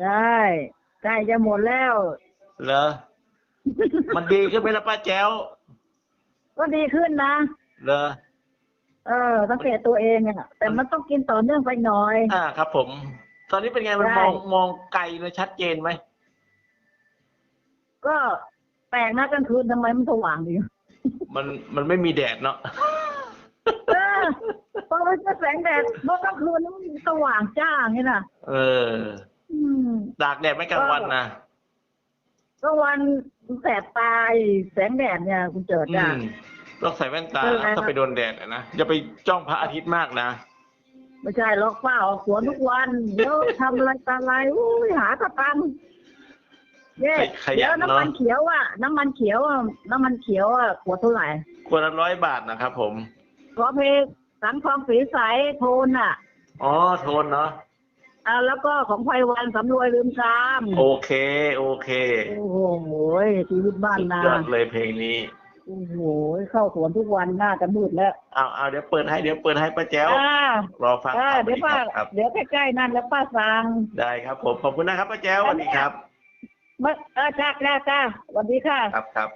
ใช่ใกล้จะหมดแล้ว เหรอ มันดีขึ้นไหมล่ะป้าแจ๋วก็ดีขึ้นนะ เหรอ เออสังเกตตัวเองอะแต่มันต้องกินต่อเนื่องไปหน่อย อ่าครับ ผม ตอนนี้เป็นไงมันได้มองมองไกลเลยชัดเจนไหม ก็แปลกนะกลางคืนทำไมมันสว่างดีมันมันไม่มีแดดเนาะเออพอมันจะแสงแดดเมื่อกลางคืนมันสว่างจ้าอย่างนี้นะเอออืม ตากแดดไม่กลางวันนะก็วันแสบตายแสงแดดเนี่ยคุณเจิดอืจ้ะมต้องใส่แว่นตาเออนะถ้าไปโดนแดดอะนะอย่าไปจ้องพระอาทิตย์มากนะไม่ใช่หรอกป้าออกสวนทุกวันเดี๋ยวทำอะไรตาอะไรอุ้ยหากระตังเย่ขยันเดี๋ยวน้ำมันเนอะเขียวอะ น้ำมันเขียวอะน้ำมันเขียวอะขวดเท่าไหร่ควรละร้อยบาทนะครับผมขอเพลงสังทองสีใสโทนอะอ๋อโทนเนาะ อ่าแล้วก็ของไพวันสำรวยลืมซามโอเค โอเคโอ้โหชีวิตบ้านสุดนายอดเลยเพลงนี้โอ้โหเข้าสวนทุกวันหน้ากันมืดแล้วเอาเอาเดี๋ยวเปิดให้เดี๋ยวเปิดให้ป้าแจ๋วอ่ารอฟังอ่าครับเดี๋ยวป้าครับ เดี๋ยวใกล้ๆนั่นแล้วป้าสั่งได้ครับผมขอบคุณนะครับป้าแจ๋วสวัสดีครับมาเออจ้าจ้าจ้าสวัสดีค่ะ ครับครับ